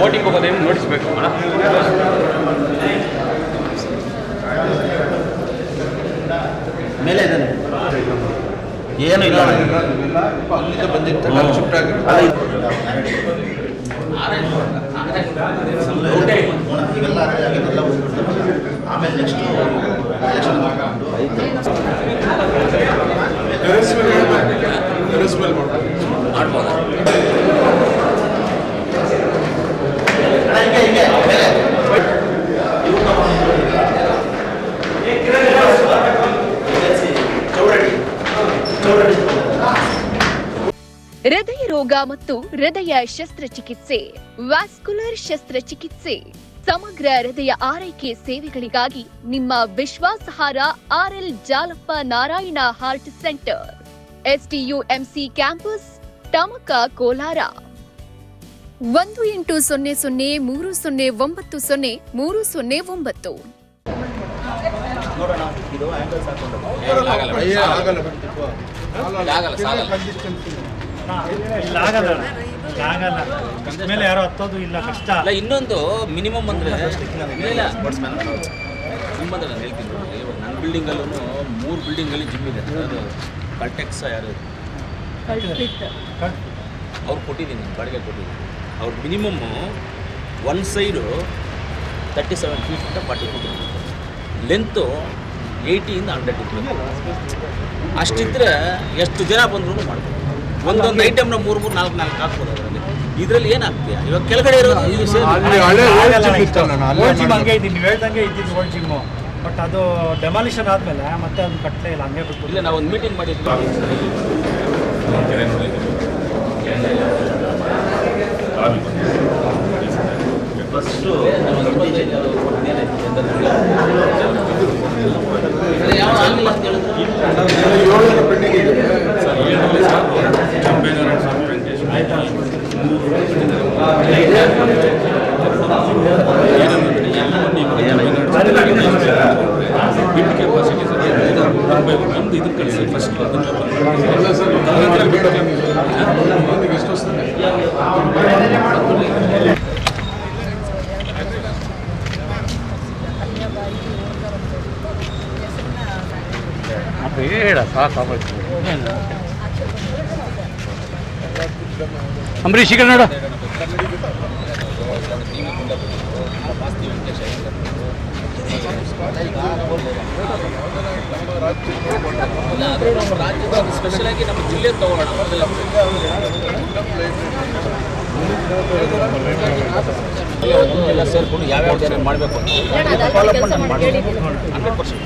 Voting ಹೋಗೋದೇನು ನೋಡಿಸ್ಬೇಕು ಮೇಲೆ ಇದ್ದಾನೆ. ಏನು ಇಲ್ಲ. ಅಲ್ಲಿಂದ ಶಿಫ್ಟ್ ಹೋಗ್ಬಿಡ್ತಾರೆ ಆಮೇಲೆ ನೆಕ್ಸ್ಟ್ ಟೆರೆಸ್ ಮೇಲೆ ಮಾಡ್ಬೇಕು ಟೆರೆಸ್ ಮೇಲೆ ಮಾಡ್ಬೇಕು ಹಿಂಗೆ ಹಿಂಗೆ ಮೇಲೆ ಚೌಡಡಿ ಚೌಡಡಿ ಹೃದಯ ರೋಗ ಮತ್ತು ಹೃದಯ ಶಸ್ತ್ರಚಿಕಿತ್ಸೆ ವ್ಯಾಸ್ಕುಲರ್ ಶಸ್ತ್ರಚಿಕಿತ್ಸೆ ಸಮಗ್ರ ಹೃದಯ ಆರೈಕೆ ಸೇವೆಗಳಿಗಾಗಿ ನಿಮ್ಮ ವಿಶ್ವಾಸಾರ್ಹ RL Jalappa Narayana heart centre STUMC campus Tamaka Kolar ಒಂದು ಎಂಟು ಸೊನ್ನೆ ಸೊನ್ನೆ ಮೂರು ಸೊನ್ನೆ ಒಂಬತ್ತು ಸೊನ್ನೆ ಮೂರು ಸೊನ್ನೆ ಒಂಬತ್ತು ಆಗಲ್ಲ ಬಿಟ್ಟು ಇಲ್ಲ ಆಗಲ್ಲ. ಆಗಲ್ಲ. ಮೇಲೆ ಯಾರೋ ಹತ್ತೋದು ಇಲ್ಲ ಕಷ್ಟ. ಅಲ್ಲ ಇನ್ನೊಂದು ಮಿನಿಮಮ್ ಅಂದ್ರೆ ಇಲ್ಲ. ನಿಮ್ಮದಲ್ಲ ನಾನು ಹೇಳ್ತಿದ್ರು. ಇವಾಗ ನನ್ನ ಬಿಲ್ಡಿಂಗಲ್ಲೂ ಮೂರು ಬಿಲ್ಡಿಂಗಲ್ಲಿ ಜಿಮ್ ಇದೆ. ಅದು ಕಲ್ಟೆಕ್ಸ್ ಯಾರು? ಅವ್ರು ಕೊಟ್ಟಿದ್ದೀನಿ ನಾನು ಬಾಡಿಗೆ ಕೊಟ್ಟಿದ್ದೀನಿ. ಅವ್ರು minimum one side thirty seven feet forty feet length ಏಯ್ಟಿಯಿಂದ hundred ಇತ್ತು. ಅಷ್ಟಿದ್ರೆ ಎಷ್ಟು ಜನ ಬಂದ್ರೂ ಮಾಡ್ಬೋದು. ಒಂದೊಂದು ಐಟಮ್ನ ಮೂರು ಮೂರು ನಾಲ್ಕು ನಾಲ್ಕು ಹಾಕ್ಬೋದು ಅದರಲ್ಲಿ. ಇದರಲ್ಲಿ ಏನಾಗ್ತೀಯ? ಇವಾಗ ಕೆಳಗಡೆ ಇರೋದು ಇದು. ಹಂಗೆ ಇದ್ದೀನಿ. ನೀವು ಹೇಳ್ದಂಗೆ ಇದ್ದಿದ್ದು ಓಲ್ಡ್ ಜಿಮ್ಮು ಬಟ್ ಅದು ಡೆಮಾಲಿಷನ್ ಆದಮೇಲೆ ಮತ್ತೆ ಅದು ಕಟ್ಟಲೇ ಇಲ್ಲ ಹಂಗೆ ಬಿಟ್ಟು ಇಲ್ಲ ನಾವು ಒಂದು ಮೀಟಿಂಗ್ ಮಾಡಿದ್ವಿ ಅಲ್ಲ ಸರ್ ಮಂದಿಗೆ ಎಷ್ಟು ವಸ್ತುನೆ ಬೇಡ ಸಾಕಾಗೋಯ್ತು ಅಂಬರೀಷ್ ಈಗ ನೋಡು ಇಲ್ಲ, ನಮ್ಮ ರಾಜ್ಯದ ಸ್ಪೆಷಲ್ ಆಗಿ ನಮ್ಮ ಜಿಲ್ಲೆ ತಗೊಳ್ಳೋಣ. ಎಲ್ಲ ಸೇರ್ಕೊಂಡು ಯಾವ್ಯಾವ ಜನ ಮಾಡಬೇಕು ಅಂತ ಹಂಡ್ರೆಡ್ ಪರ್ಸೆಂಟ್